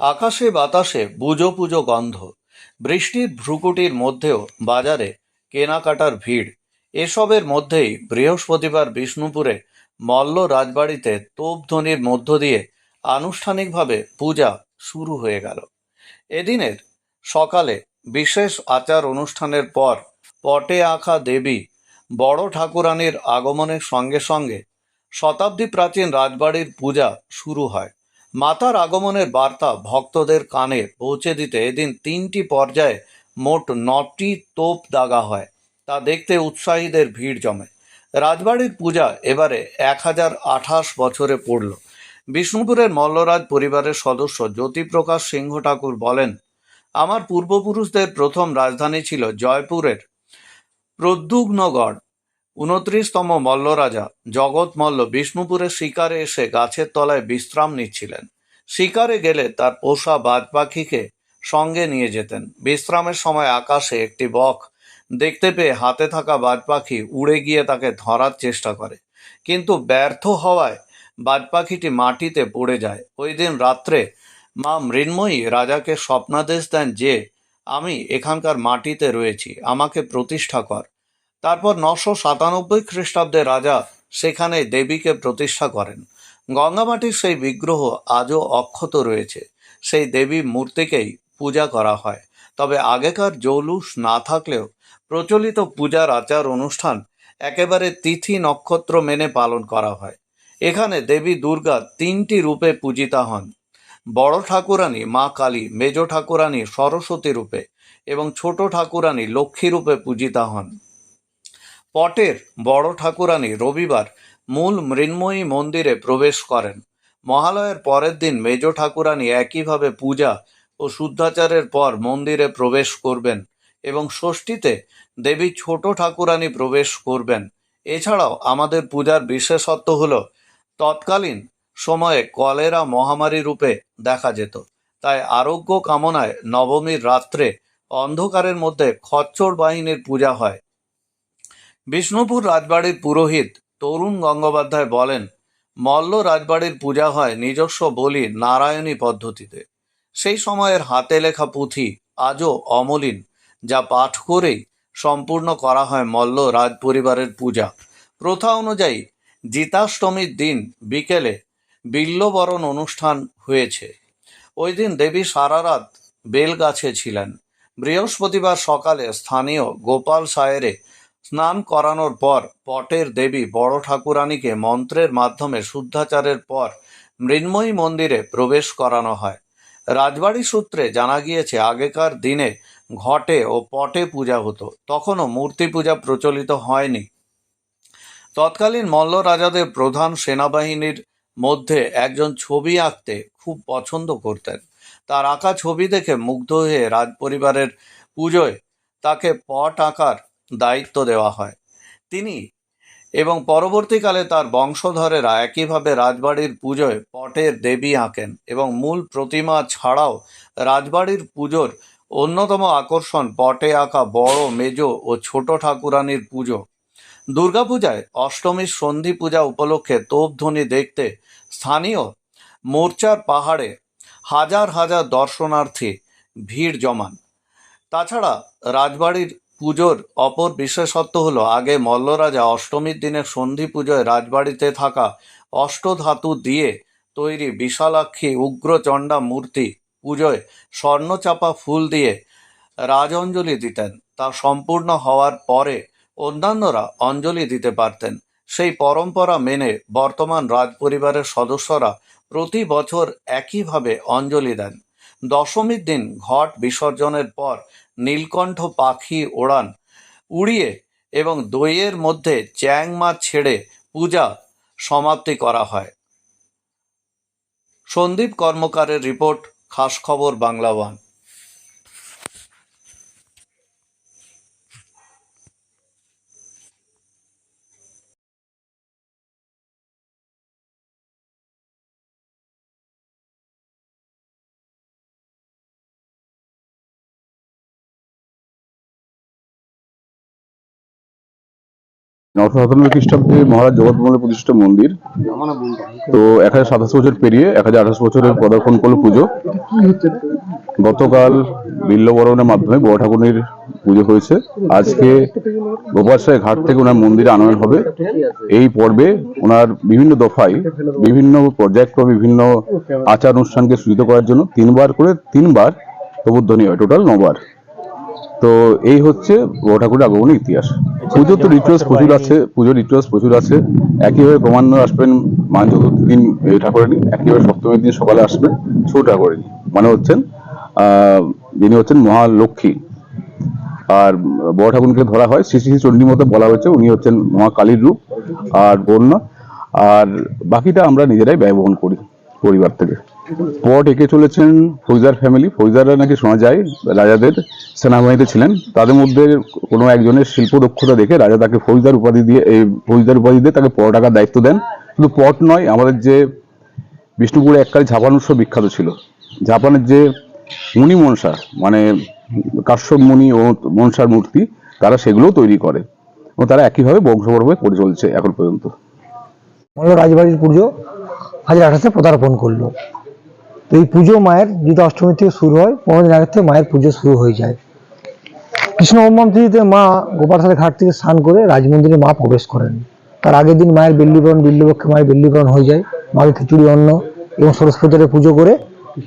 আকাশে বাতাসে বুজো পুজো গন্ধ। বৃষ্টির ভ্রুকুটির মধ্যেও বাজারে কেনাকাটার ভিড়। এসবের মধ্যেই বৃহস্পতিবার বিষ্ণুপুরে মল্ল রাজবাড়িতে তোপধ্বনির মধ্য দিয়ে আনুষ্ঠানিকভাবে পূজা শুরু হয়ে গেল। এদিনের সকালে বিশেষ আচার অনুষ্ঠানের পর পটে আঁকা দেবী বড় ঠাকুরানীর আগমনের সঙ্গে সঙ্গে শতাব্দী প্রাচীন রাজবাড়ির পূজা শুরু হয়। মাতার আগমনের বার্তা ভক্তদের কানে পৌঁছে দিতে এদিন তিনটি পর্যায়ে মোট নটি তোপ দাগা হয়, তা দেখতে উৎসাহীদের ভিড় জমে। রাজবাড়ির পূজা এবারে এক হাজার আঠাশ বছরে পড়ল। বিষ্ণুপুরের মল্লরাজ পরিবারের সদস্য জ্যোতিপ্রকাশ সিংহ ঠাকুর বলেন, আমার পূর্বপুরুষদের প্রথম রাজধানী ছিল জয়পুরের প্রদ্যুগ্নগড়। উনত্রিশতম মল্লরাজা জগৎ মল্ল বিষ্ণুপুরের শিকারে এসে গাছের তলায় বিশ্রাম নিচ্ছিলেন। শিকারে গেলে তার পোষা বাজ পাখিকে সঙ্গে নিয়ে যেতেন। বিশ্রামের সময় আকাশে একটি বক দেখতে পেয়ে হাতে থাকা বাজ পাখি উড়ে গিয়ে তাকে ধরার চেষ্টা করে। কিন্তু ব্যর্থ হওয়ায় বাজ পাখিটি মাটিতে পড়ে যায়। ওই দিন রাত্রে মা মৃন্ময়ী রাজাকে স্বপ্নাদেশ দেন যে, আমি এখানকার মাটিতে রয়েছি, আমাকে প্রতিষ্ঠা কর। তারপর নশো সাতানব্বই খ্রিস্টাব্দে রাজা সেখানে দেবীকে প্রতিষ্ঠা করেন। গঙ্গামাটির সেই বিগ্রহ আজও অক্ষত রয়েছে। সেই দেবী মূর্তিকেই পূজা করা হয়। তবে আগেকার জৌলুস না থাকলেও প্রচলিত পূজার আচার অনুষ্ঠান একেবারে তিথি নক্ষত্র মেনে পালন করা হয়। এখানে দেবী দুর্গা তিনটি রূপে পূজিতা হন। বড় ঠাকুরানী মা কালী, মেজ ঠাকুরানী সরস্বতী রূপে এবং ছোট ঠাকুরানী লক্ষ্মী রূপে পূজিতা হন। পটের বড় ঠাকুরানী রবিবার মূল মৃন্ময়ী মন্দিরে প্রবেশ করেন। মহালয়ের পরের দিন মেজ ঠাকুরানী একইভাবে পূজা ও শুদ্ধাচারের পর মন্দিরে প্রবেশ করবেন এবং ষষ্ঠীতে দেবী ছোট ঠাকুরানী প্রবেশ করবেন। এছাড়াও আমাদের পূজার বিশেষত্ব হল, তৎকালীন সময়ে কলেরা মহামারী রূপে দেখা যেত। তাই আরোগ্য কামনায় নবমীর রাত্রে অন্ধকারের মধ্যে খচ্চর বাহিনীর পূজা হয়। বিষ্ণুপুর রাজবাড়ির পুরোহিত তরুণ গঙ্গোপাধ্যায় বলেন, মল্ল রাজবাড়ির পূজা হয় নিজস্ব বলি নারায়ণী পদ্ধতিতে। সেই সময়ের হাতে লেখা পুঁথি আজও অমলিন, যা পাঠ করেই সম্পূর্ণ করা হয় মল্ল রাজ পরিবারের পূজা। প্রথা অনুযায়ী জিতাষ্টমীর দিন বিকেলে বিল্লবরণ অনুষ্ঠান হয়েছে। ওই দিন দেবী সারা রাত বেলগাছে ছিলেন। বৃহস্পতিবার সকালে স্থানীয় গোপাল সায়েরে স্নান করানোর পর পটের দেবী বড় ঠাকুরানীকে মন্ত্রের মাধ্যমে শুদ্ধাচারের পর মৃন্ময়ী মন্দিরে প্রবেশ করানো হয়। রাজবাড়ি সূত্রে জানা গিয়েছে, আগেকার দিনে ঘটে ও পটে পূজা হতো। তখনও মূর্তি পূজা প্রচলিত হয়নি। তৎকালীন মল্ল রাজাদের প্রধান সেনাবাহিনীর মধ্যে একজন ছবি আঁকতে খুব পছন্দ করতেন। তার আঁকা ছবি দেখে মুগ্ধ হয়ে রাজপরিবারের পুজোয় তাকে পট আঁকার দায়িত্ব দেওয়া হয়। তিনি এবং পরবর্তীকালে তার বংশধরেরা একইভাবে রাজবাড়ির পুজোয় পটের দেবী আঁকেন এবং মূল প্রতিমা ছাড়াও রাজবাড়ির পুজোর অন্যতম আকর্ষণ পটে আঁকা বড়, মেজ ও ছোট ঠাকুরানীর পুজো। দুর্গাপূজায় অষ্টমীর সন্ধি পূজা উপলক্ষে তোপধ্বনি দেখতে স্থানীয় মোর্চার পাহাড়ে হাজার হাজার দর্শনার্থী ভিড় জমান। তাছাড়া রাজবাড়ির পুজোর অপর বিশেষত্ব হলো, আগে মল্লরাজা অষ্টমীর দিনে সন্ধি পুজোয় রাজবাড়িতে থাকা অষ্টধাতু দিয়ে তৈরি বিশালাক্ষী উগ্রচণ্ডা মূর্তি পুজোয় স্বর্ণচাপা ফুল দিয়ে রাজঅঞ্জলি দিতেন। তা সম্পূর্ণ হওয়ার পরে অন্যান্যরা অঞ্জলি দিতে পারতেন। সেই পরম্পরা মেনে বর্তমান রাজপরিবারের সদস্যরা প্রতি বছর একইভাবে অঞ্জলি দেন। দশমীর দিন ঘট বিসর্জনের পর নীলকণ্ঠ পাখি ওড়ান, উড়িয়ে এবং দইয়ের মধ্যে চ্যাং মাছ ছেড়ে পূজা সমাপ্তি করা হয়। সন্দীপ কর্মকারের রিপোর্ট খাস খবর বাংলা ওয়ান। মহারাজ মন্দির। তো এক হাজার সাতাশ বছর পেরিয়ে এক হাজার আঠাশ পুজো। গতকাল বিল্লবরণের মাধ্যমে বড় ঠাকুরের পুজো হয়েছে। আজকে ঘাট থেকে ওনার মন্দিরে আনয়ন হবে। এই পর্বে ওনার বিভিন্ন দফায় বিভিন্ন পর্যায়ক্রমে বিভিন্ন আচার অনুষ্ঠানকে সূচিত করার জন্য তিনবার করে তিনবার প্রবুদ্ধনী হয়। টোটাল নবার। তো এই হচ্ছে বড় ঠাকুরের আগমনের ইতিহাস। পুজো তো রিচুয়ালস প্রচুর আছে, পুজোর রিচুয়ালস প্রচুর আছে। একইভাবে ক্রমান্বয়ে আসবেন মান চতুর্থী দিন এই ঠাকুরানি, একইভাবে সপ্তমীর দিন সকালে আসবেন ছোট ঠাকুরানি মানে হচ্ছেন যিনি হচ্ছেন মহালক্ষ্মী। আর বড় ঠাকুরকে ধরা হয়, শ্রী শ্রী চণ্ডী মতো বলা হয়েছে, উনি হচ্ছেন মহাকালীর রূপ আর বন্যা আর বাকিটা আমরা নিজেরাই ব্যয় বহন করি, পরিবার থেকে। পট এঁকে চলেছেন ফৌজার ফ্যামিলি ফৌজাররা নাকি শোনা যায়, রাজাদের সেনাবাহিনীতে ছিলেন। তাদের মধ্যে কোনো একজনের শিল্প দক্ষতা দেখে রাজা তাকে ফৌজদার উপাধি দিয়ে, এই ফৌজদার উপাধি দিয়ে তাকে পট আঁকার দায়িত্ব দেন। শুধু পট নয়, আমাদের যে বিষ্ণুপুরে এককালে ঝাপান উৎসব বিখ্যাত ছিল। জাপানের যে মুনি মনসা মানে কাশ্যপ মুনি ও মনসার মূর্তি, তারা সেগুলোও তৈরি করে। এবং তারা একইভাবে বংশপরবে করে চলছে এখন পর্যন্ত। রাজবাড়ির পুজো হাজার আঠাশে পদার্পণ করল। তো এই পুজো মায়ের যেটা অষ্টমী থেকে শুরু হয়, পনেরো দিন আগে থেকে মায়ের পুজো শুরু হয়ে যায়। কৃষ্ণ ব্রহ্মম তিথিতে মা গোপালসারের ঘাট থেকে স্নান করে রাজমন্দিরে মা প্রবেশ করেন। তার আগের দিন মায়ের বিল্লিবরণ বিল্লপক্ষে মায়ের বেল্লিবরণ হয়ে যায়। মাকে খিচুড়ি, অন্ন এবং সরস্বতীরে পুজো করে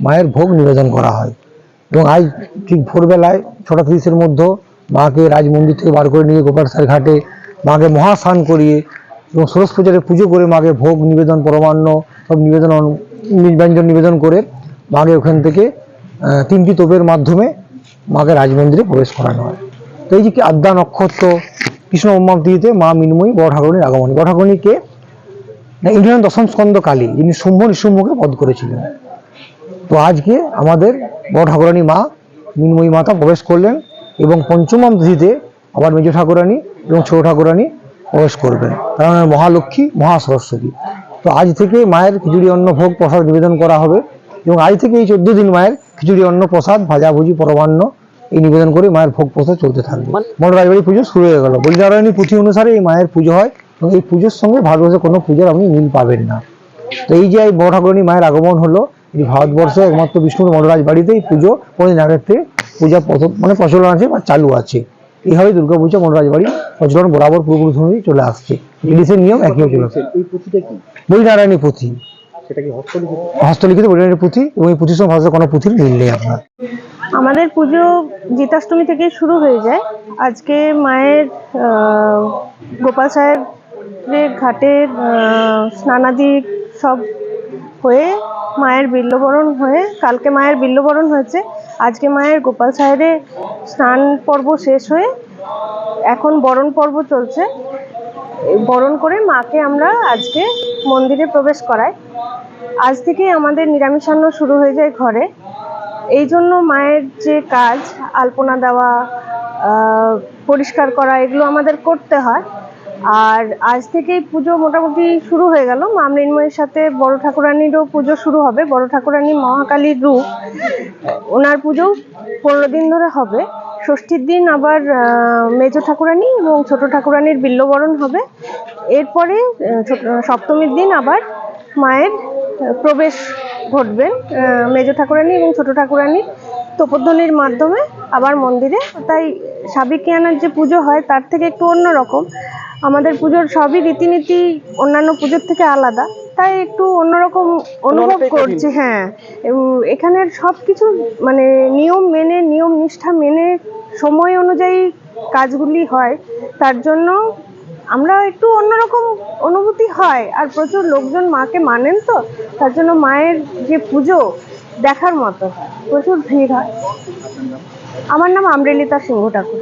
মায়ের ভোগ নিবেদন করা হয়। এবং আজ ঠিক ভোরবেলায় ছটা তিরিশের মধ্যে মাকে রাজমন্দির থেকে বার করে নিয়ে গোপালসার ঘাটে মাকে মহাস্নান করিয়ে এবং ষোড়শ পূজারে পুজো করে মাকে ভোগ, নিবেদন, পরমান্ন সব নিবেদন, ব্যঞ্জন নিবেদন করে মাকে ওখান থেকে তিনটি তোপের মাধ্যমে মাকে রাজমন্দিরে প্রবেশ করানো হয়। তো এই যে কি আদ্যা নক্ষত্র, কৃষ্ণ ব্রহ্মাম মা মিনময়ী বড় ঠাকুরণীর আগমন। বড় ঠাকুরণীকে ইন্দ্রায়ণ দশম স্কন্দ কালী যিনি শুম্ভ নিশুম্ভকে বধ করেছিলেন। তো আজকে আমাদের বড় ঠাকুরানী মা মিনময়ী মাতা প্রবেশ করলেন এবং পঞ্চমম তিথিতে আবার মেজ ঠাকুরানী এবং ছোট ঠাকুরানী প্রবেশ করবেন কারণ মহালক্ষ্মী মহা সরস্বতী তো আজ থেকে মায়ের খিচুড়ি অন্ন ভোগ প্রসাদ নিবেদন করা হবে এবং আজ থেকে এই চোদ্দ দিন মায়ের খিচুড়ি অন্ন প্রসাদ ভাজাভুজি পরমান্ন এই নিবেদন করে মায়ের ভোগ প্রসাদ চলতে থাকবে। মন রাজবাড়ি পুজো শুরু হয়ে গেল। বলিনারায়ণী পুঁথি অনুসারে এই মায়ের পুজো হয় এবং এই পুজোর সঙ্গে ভারতবর্ষে কোনো পুজোর আপনি মিল পাবেন না। তো এই যে এই বড় ঠাকুরানী মায়ের আগমন হলো এই ভারতবর্ষে একমাত্র বিষ্ণুর মন্ডরাজ বাড়িতে এই পুজো কোনদিন আগের থেকে পূজা প্রথম মানে প্রচলন আছে বা চালু আছে। এইভাবে দুর্গা পুজো মন্ডরাজ বাড়ি প্রচলন বরাবর পূর্বপুরুষ অনুযায়ী চলে আসছে। ইংলিশের নিয়ম একই চলে আসছে এই পুঁথিটা কি? বলিনারায়ণী পুঁথি। হস্তলিখিত হস্তলিখিত বলিনারায়ণী পুঁথি এবং এই পুঁথির সঙ্গে কোনো পুঁথির মিল নেই আপনার। আমাদের পুজো জিতাষ্টমী থেকে শুরু হয়ে যায়। আজকে মায়ের আহ, গোপাল সাহেবের ঘাটে আহ, স্নানাদি সব হয়ে মায়ের বিল্লবরণ হয়ে কালকে মায়ের বিল্লবরণ হয়েছে। আজকে মায়ের গোপাল সাহেবে স্নান পর্ব শেষ হয়ে এখন বরণ পর্ব চলছে। বরণ করে মাকে আমরা আজকে মন্দিরে প্রবেশ করাই। আজ থেকে আমাদের নিরামিষান্ন শুরু হয়ে যায় ঘরে। এই জন্য মায়ের যে কাজ, আলপনা দেওয়া পরিষ্কার করা, এগুলো আমাদের করতে হয়। আর আজ থেকেই পুজো মোটামুটি শুরু হয়ে গেল। মা মৃন্ময়ের সাথে বড় ঠাকুরানিরও পুজো শুরু হবে। বড় ঠাকুরানী মহাকালীর রূপ, ওনার পুজো পনেরো দিন ধরে হবে। ষষ্ঠীর দিন আবার মেজ ঠাকুরানী এবং ছোট ঠাকুরানীর বিল্লবরণ হবে। এরপরে সপ্তমীর দিন আবার মায়ের প্রবেশ ঘটবেন মেজ ঠাকুরানী এবং ছোট ঠাকুরানীর তোপধ্বনির মাধ্যমে আবার মন্দিরে। তাই সাবিকিয়ানার যে পুজো হয়, তার থেকে একটু অন্যরকম আমাদের পুজোর সবই রীতিনীতি অন্যান্য পুজোর থেকে আলাদা। তাই একটু অন্যরকম অনুভব করছি। হ্যাঁ। এবং এখানের সব কিছু মানে নিয়ম মেনে নিয়ম নিষ্ঠা মেনে সময় অনুযায়ী কাজগুলি হয়। তার জন্য আমরা একটু অন্যরকম অনুভূতি হয়। আর প্রচুর লোকজন মাকে মানেন তো তার জন্য মায়ের যে পুজো দেখার মতো প্রচুর ভিড় হয়। আমার নাম আমরেলিতা সিংহ ঠাকুর।